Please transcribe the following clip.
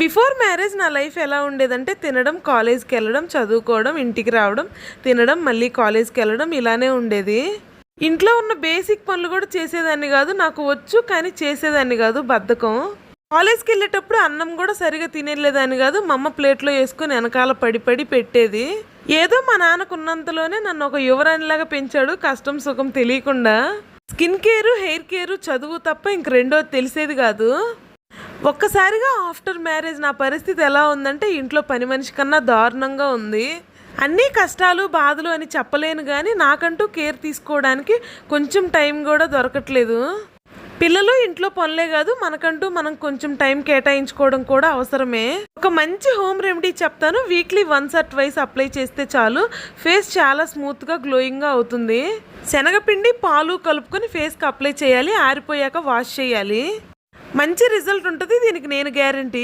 Before marriage నా life ఎలా ఉండేదంటే తినడం కాలేజ్కి వెళ్ళడం చదువుకోవడం ఇంటికి రావడం తినడం మళ్ళీ కాలేజ్కి వెళ్ళడం ఇలానే ఉండేది. ఇంట్లో ఉన్న బేసిక్ పనులు కూడా చేసేదాన్ని కాదు నాకు వచ్చు కానీ చేసేదాన్ని కాదు బద్ధకం. కాలేజ్కి వెళ్ళేటప్పుడు అన్నం కూడా సరిగా తినేలేదాన్ని కాదు మా అమ్మ ప్లేట్లో వేసుకుని వెనకాల పడి పడి పెట్టేది. ఏదో మా నాన్నకు ఉన్నంతలోనే నన్ను ఒక యువరాణిలాగా పెంచాడు కష్టం సుఖం తెలియకుండా. స్కిన్ కేరు హెయిర్ కేరు చదువు తప్ప ఇంక రెండోది తెలిసేది కాదు. ఒక్కసారిగా ఆఫ్టర్ మ్యారేజ్ నా పరిస్థితి ఎలా ఉందంటే ఇంట్లో పని మనిషి కన్నా దారుణంగా ఉంది. అన్నీ కష్టాలు బాధలు అని చెప్పలేను కానీ నాకంటూ కేర్ తీసుకోవడానికి కొంచెం టైం కూడా దొరకట్లేదు. పిల్లలు ఇంట్లో పనులే కాదు మనకంటూ మనం కొంచెం టైం కేటాయించుకోవడం కూడా అవసరమే. ఒక మంచి హోమ్ రెమెడీ చెప్తాను. Weekly once or twice apply చేస్తే చాలు. ఫేస్ చాలా స్మూత్గా గ్లోయింగ్గా అవుతుంది. శనగపిండి పాలు కలుపుకొని ఫేస్కి అప్లై చేయాలి. ఆరిపోయాక వాష్ చేయాలి. మంచి రిజల్ట్ ఉంటుంది దీనికి నేను గ్యారంటీ